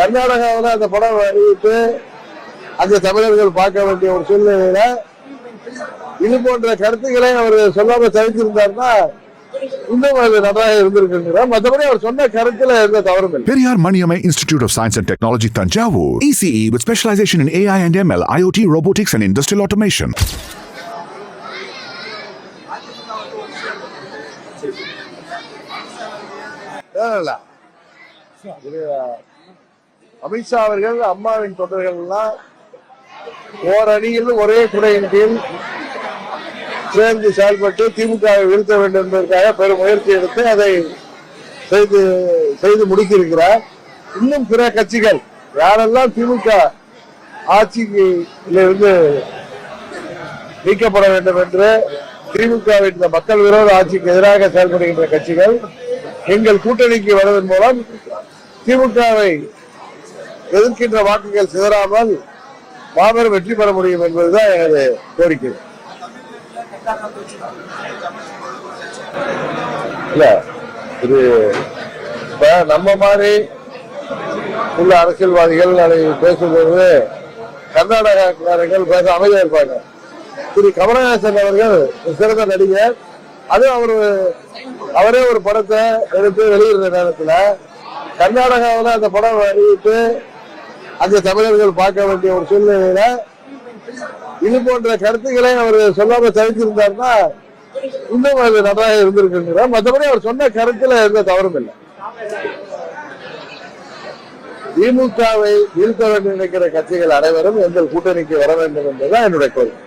கர்நாடகாவில் அந்த படம் அறிவித்து அங்க தமிழர்கள் பார்க்க வேண்டிய ஒரு சூழ்நிலையில இது போன்ற கருத்துக்களை அவர் சொல்லாம தவிர்த்திருந்தாருன்னா Periyar Institute of Science and Technology Tanjavur. ECE E with specialization in AI and ML, IoT, robotics and industrial automation. இல்ல. அமித்ஷா அவர்கள் அம்மாவின் தொண்டர்கள்லாம் ஓரணியில் ஒரே குடையின் கீழ் சேர்ந்து செயல்பட்டு திமுகவை வீழ்த்த வேண்டும் என்பதற்காக பெரும் முயற்சி எடுத்து அதை செய்து செய்து முடித்திருக்கிறார். இன்னும் பிற கட்சிகள் யாரெல்லாம் திமுக ஆட்சியிலிருந்து நீக்கப்பட வேண்டும் என்று திமுகவின் இந்த மக்கள் விரோத ஆட்சிக்கு எதிராக செயல்படுகின்ற கட்சிகள் எங்கள் கூட்டணிக்கு வருவதன் மூலம் திமுகவை எதிர்க்கின்ற வாக்குகள் சிதறாமல் மாபெரும் வெற்றி பெற முடியும் என்பதுதான் எனது கோரிக்கை. இல்ல இது இப்ப நம்ம மாதிரி உள்ள அரசியல்வாதிகள் அதை பேசும்போது கர்நாடகாக்காரர்கள் பேச அமைதியா இருப்பாங்க. திரு கமலஹாசன் அவர்கள் சிறந்த நடிகர். அது அவர் அவரே ஒரு படத்தை எடுத்து வெளியிடுற நேரத்துல கர்நாடகாவில் அந்த படம் வெளியிட்டு அந்த தமிழர்கள் பார்க்க வேண்டிய ஒரு சூழ்நிலையில இது போன்ற கருத்துக்களை அவர் சொல்லாம தவிர்த்திருந்தார்னா இன்னும் அது நன்றாக இருந்திருக்குங்கிறார் மற்றபடி அவர் சொன்ன கருத்துல எந்த தவறும் இல்லை திமுகவை வீழ்த்த வேண்டும் நினைக்கிற கட்சிகள் அனைவரும் எங்கள் கூட்டணிக்கு வர வேண்டும் என்பதுதான் என்னுடைய கோரிக்கை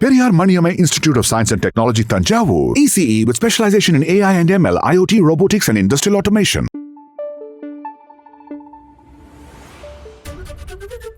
Periyar Maniamai Institute of Science and Technology Tanjavur. ECE E with specialization in AI and ML, IoT, robotics and industrial automation. Thank you.